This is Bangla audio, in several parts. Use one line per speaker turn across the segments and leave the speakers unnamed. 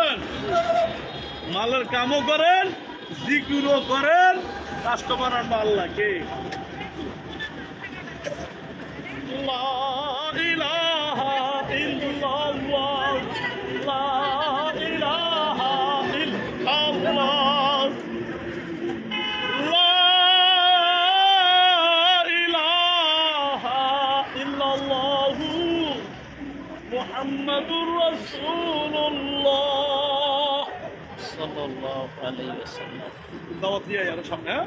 বুঝছেন মালের কামও করেন জিকিরও করেন কাস্টমার আনব আল্লাহকে লা ইলাহা ইল্লাল্লাহ, হ্যাঁ?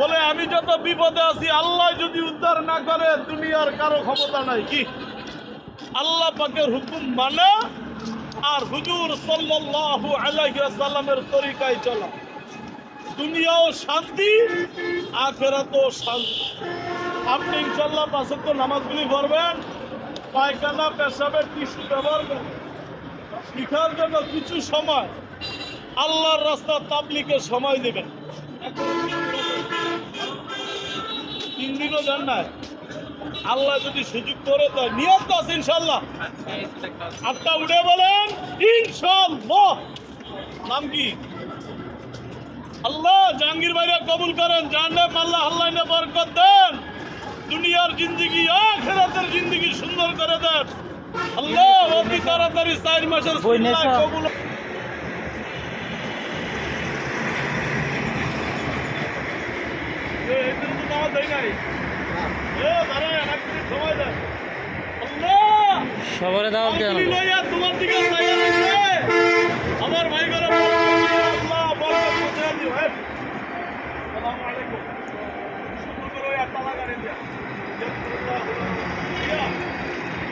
বলে, আমি যত বিপদে আছি, আল্লাহ যদি উদ্ধার না করে, দুনিয়ার কারও ক্ষমতা নাই। কি? আল্লাহ পাকের হুকুম মানা, আর হুজুর সাল্লাল্লাহু আলাইহি তরিকায় চলা। দুনিয়াও শান্তি, আখেরাতও শান্তি। আপনি ইনশাল্লাহ পাঁচক্য নামাজগুলি পড়বেন, পায়খানা, পেশাবের টিস্যু ব্যবহার করবেন। শিখার জন্য কিছু সময়, আল্লাহর রাস্তা তাবলিকে সময় দেবেন। তিন দিনও যান না আল্লাহ যদি সুযোগ করে নিয়ত তো আছে ইনশাল্লাহ আটটা উঠে বলেন ইনশাল্লাহ নাম কি? আল্লাহ জাহাঙ্গীর ভাইরা কবুল করেন জানলে আল্লাহ আল্লাহ বরকত দেন। দুনিয়ার জিন্দগি আখেরাতের জিন্দগি সুন্দর করে দেন। আল্লাহ অতি তাড়াতাড়ি চার মাসের। কবুল দাওয়াত দেন।
সবারে
আঙ্গুলি লইয়া তোমার দিকে চাইয়া রইছে। আমার ভাই ঘরে বরকত দিয়া আল্লাহ বরকত পৌঁছাইয়া দিও, হে। আসসালামু আলাইকুম। সুন্দর করে ওই তালা গাড়ি দিয়া। দিয়া।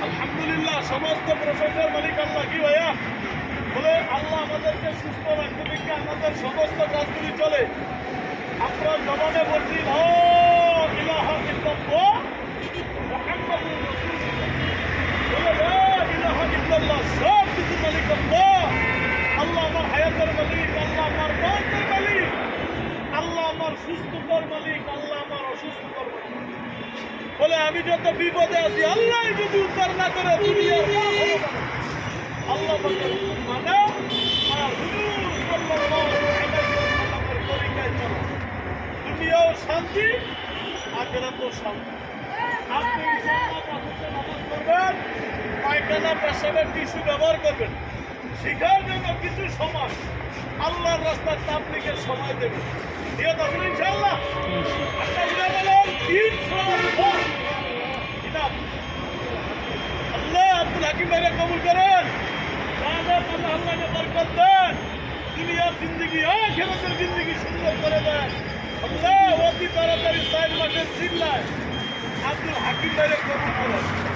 আলহামদুলিল্লাহ, সমস্ত প্রশংসার মালিক আল্লাহ, কি ভাইয়া? বলে আল্লাহ আমাদেরকে সুস্থ রাখতে দেখে আমাদের সমস্ত কাজগুলি চলে। আমরা জবানে বলছি কিছু আল্লাহ। আমার মালিক, আল্লাহ আমার মালিক, আল্লাহ মালিক আল্লাহ মালিক। বলে, আমি যত বিপদে আছি, আল্লাহ যদি উদ্ধার না করে। আল্লাহ মানা দুনিয়াও শান্তি, আখেরাতেও শান্তি আপনি পায়খানা টিস্যু ব্যবহার করবেন কিছু সময়, আল্লাহর রাস্তার তাবলিগের সময় দেবেন ইনশাআল্লাহ মেরে ভাইরা কবুল করেন। আল্লাহকে বরকত দেন। দুনিয়ার জিন্দগি আখেরাতের জিন্দগি সুন্দর করে দেন। অতি তাড়াতাড়ি চার মাসের চিল্লায় আব্দুল হাকিম ভাইরা কবুল করেন।